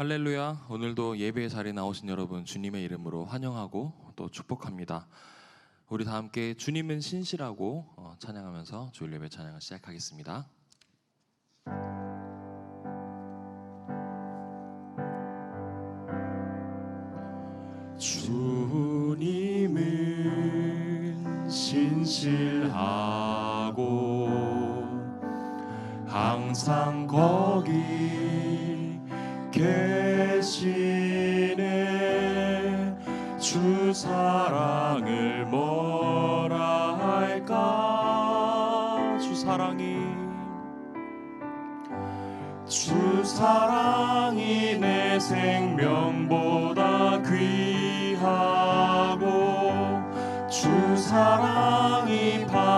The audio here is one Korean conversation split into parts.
할렐루야. 오늘도 예배의 자리에 나오신 여러분 주님의 이름으로 환영하고 또 축복합니다. 우리 다 함께 주님은 신실하고 어, 찬양하면서 주일 예배 찬양을 시작하겠습니다. 주님은 신실하고 항상 거기 계시네. 주 사랑을 뭐라 할까? 주 사랑이. 주 사랑이 내 생명보다 귀하고 주 사랑이 파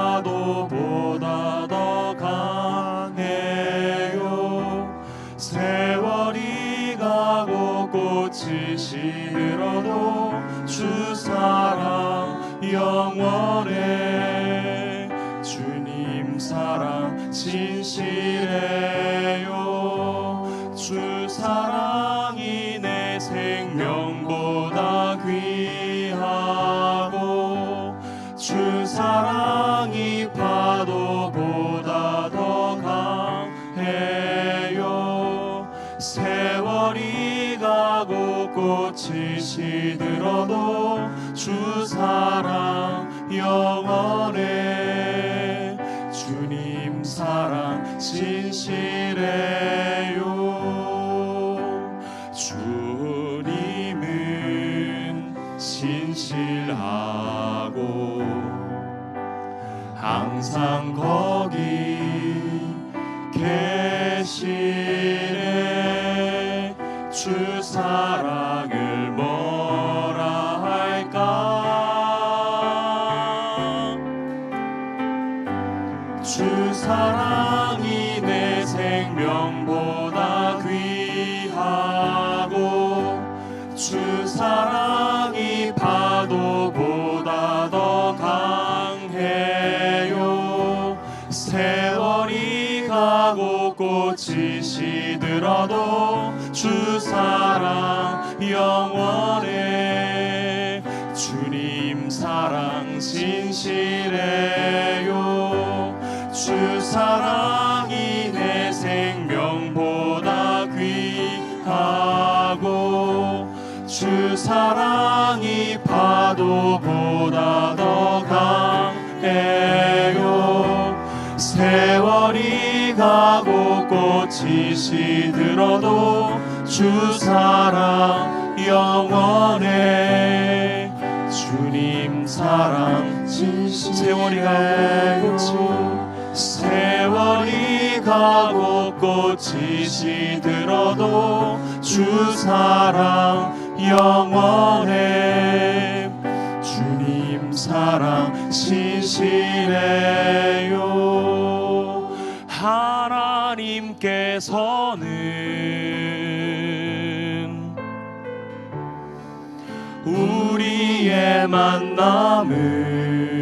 진실해요. 주 사랑이 내 생명보다 귀하고 주 사랑이 파도보다 더 강해요. 세월이 가고 꽃이 시들어도 주 사랑 영원해 진실해요. 주님은 신실하고 항상 거기 계시네. 주 사랑을 뭐라 할까? 주 사랑이 사랑이 파도보다 더 강해요. 세월이 가고 꽃이 시들어도 주 사랑 영원해. 주님 사랑 진실해요. 주 사랑 파도보다 더 강해요. 세월이 가고 꽃이 시들어도 주 사랑 영원해. 주님 사랑 진실 세월이 가고 세월이 가고 꽃이 시들어도 주 사랑 영원해 사랑 진실해요. 하나님께서는 우리의 만남을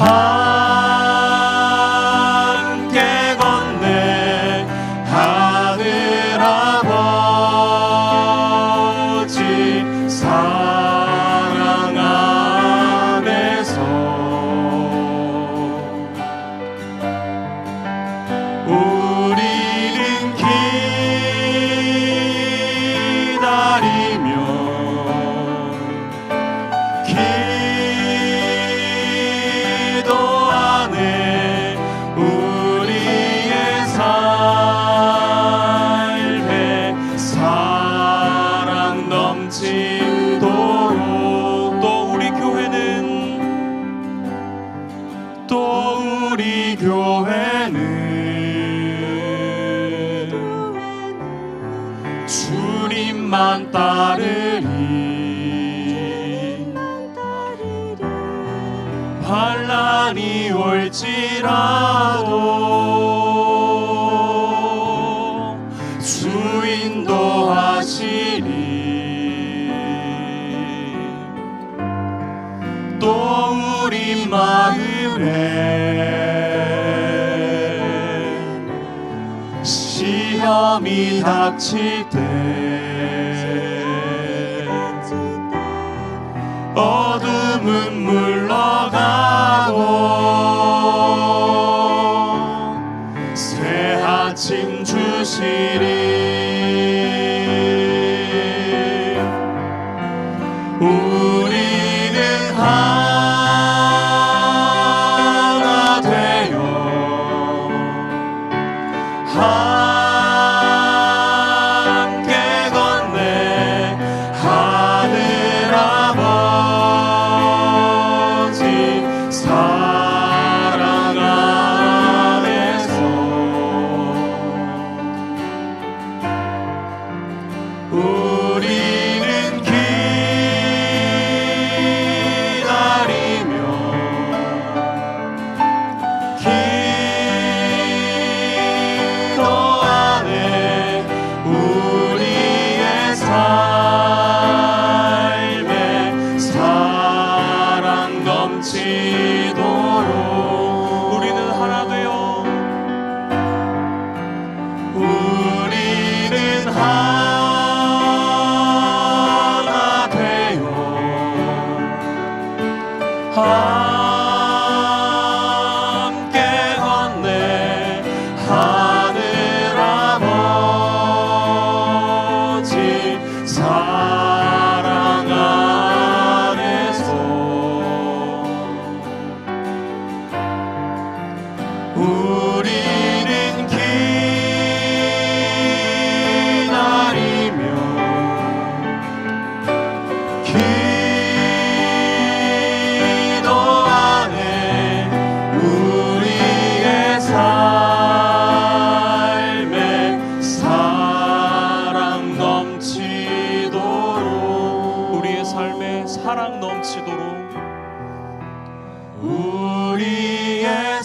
함 사 닥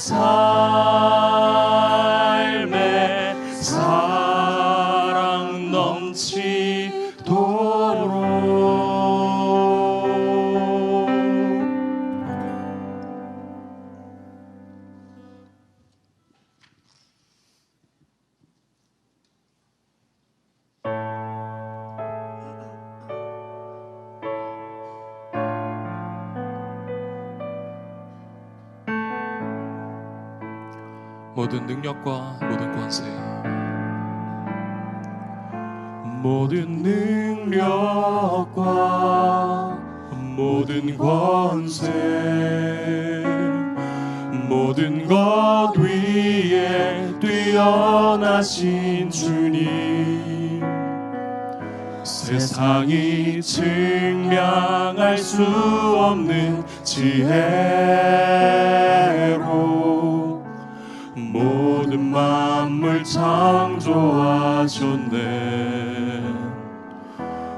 sun. 모든 권세 모든 것 위에 뛰어나신 주님. 세상이 증명할 수 없는 지혜로 모든 만물 창조하셨네.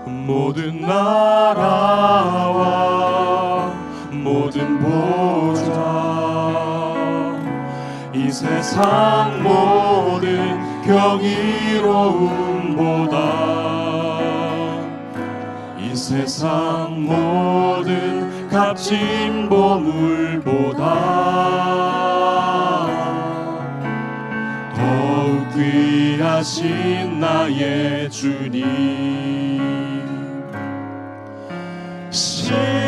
모든 나라와 보좌 이 세상 모든 경이로움보다. 이 세상 모든 값진 보물보다. 더욱 귀하신 나의 주님. 십자가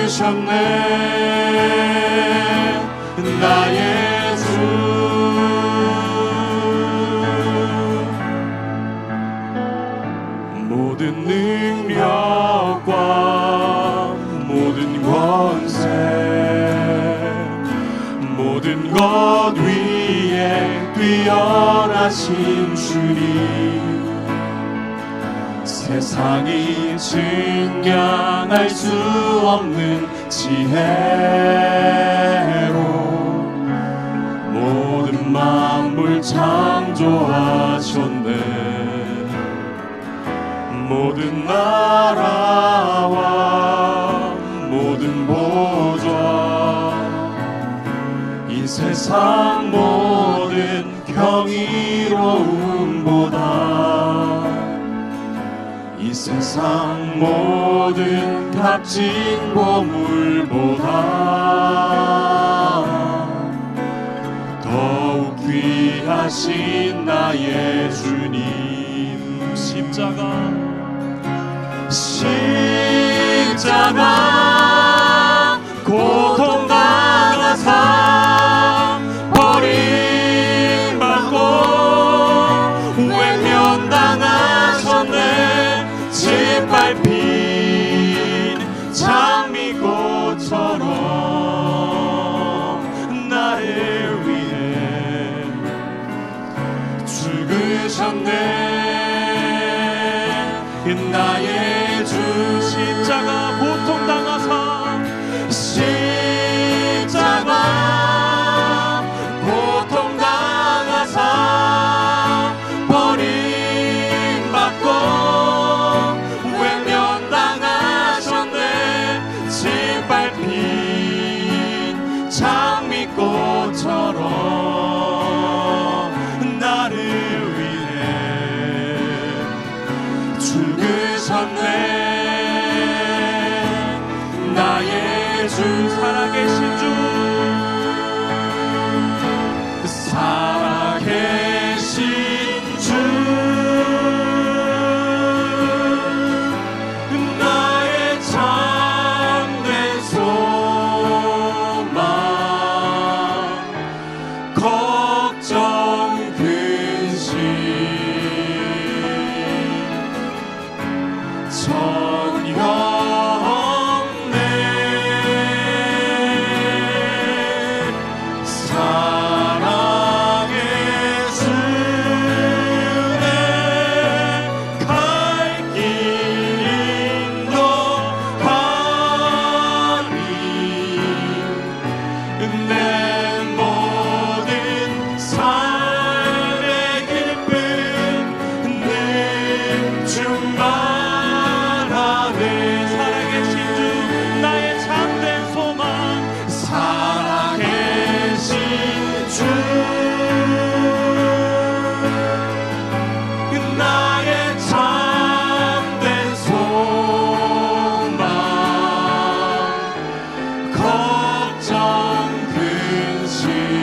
죽으셨네. 나의 주 모든 능력과 모든 권세 모든 것 위에 뛰어나신 주님 세상이 증량할 수 없는 지혜로 모든 만물 창조하셨네. 모든 나라 세상 모든 값진 보물보다 더욱 귀하신 나의 주님. 십자가. 십자가 죽으 see.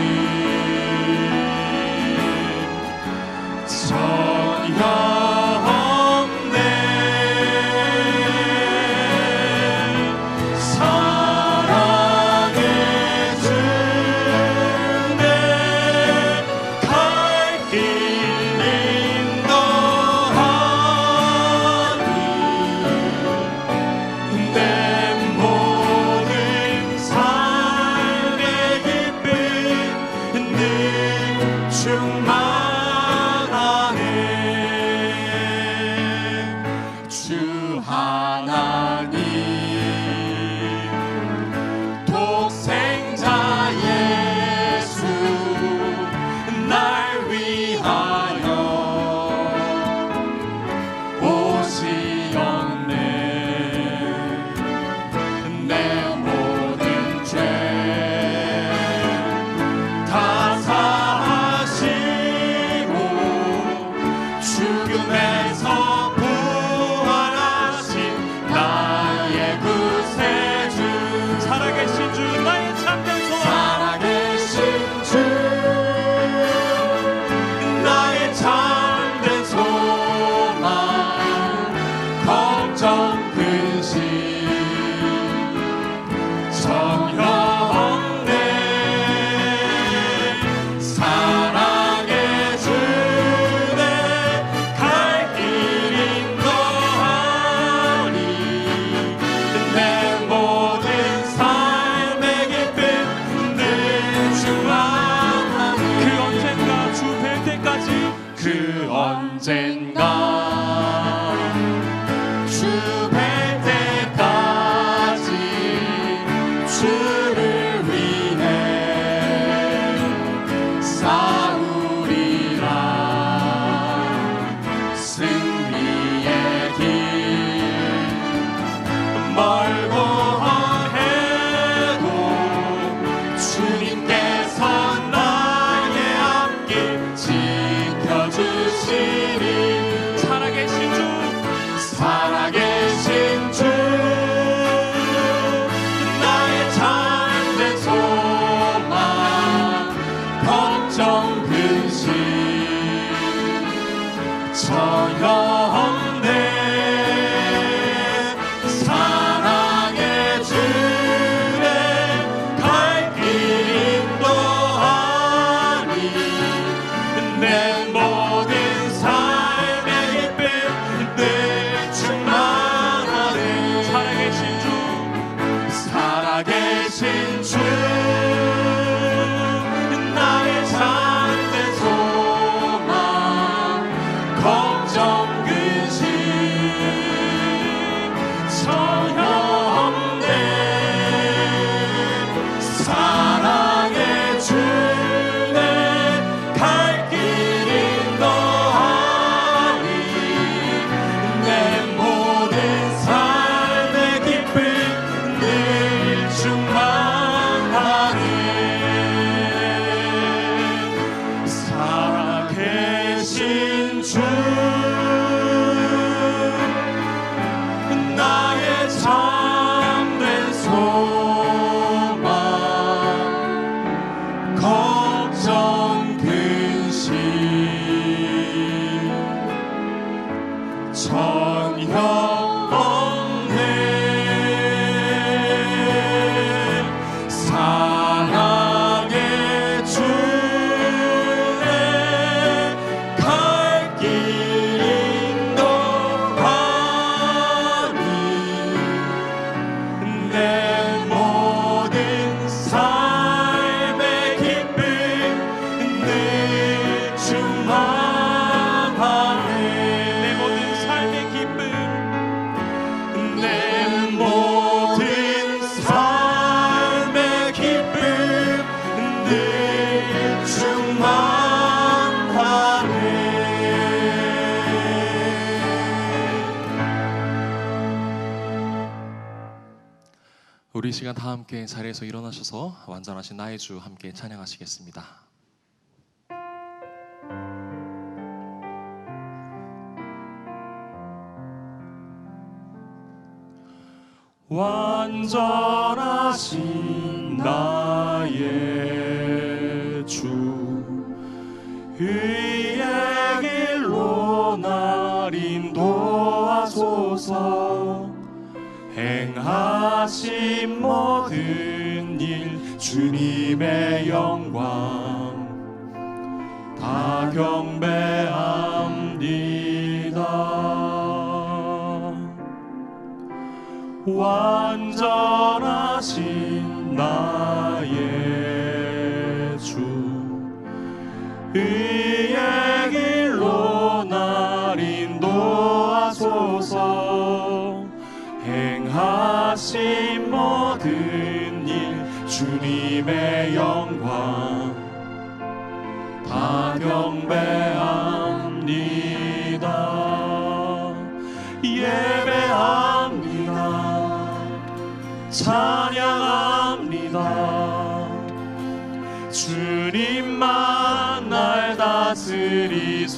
dizer. 우리 시간 다 함께 자리에서 일어나셔서 완전하신 나의 주 함께 찬양하시겠습니다. 완전하신 나의 주 의의 길로 날 인도하소서 행하신 모든 일 주님의 영광 다 경배합니다. 완전하신 나의 주 의의 행하신 모든 일 주님의 영광 다 경배합니다. 예배합니다. 찬양합니다. 주님만 날 다스리소서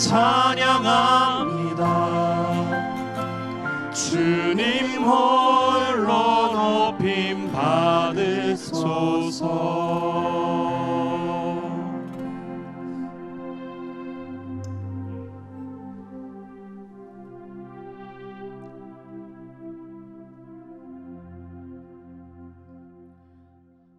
찬양합니다. 주님 홀로 높임 받으소서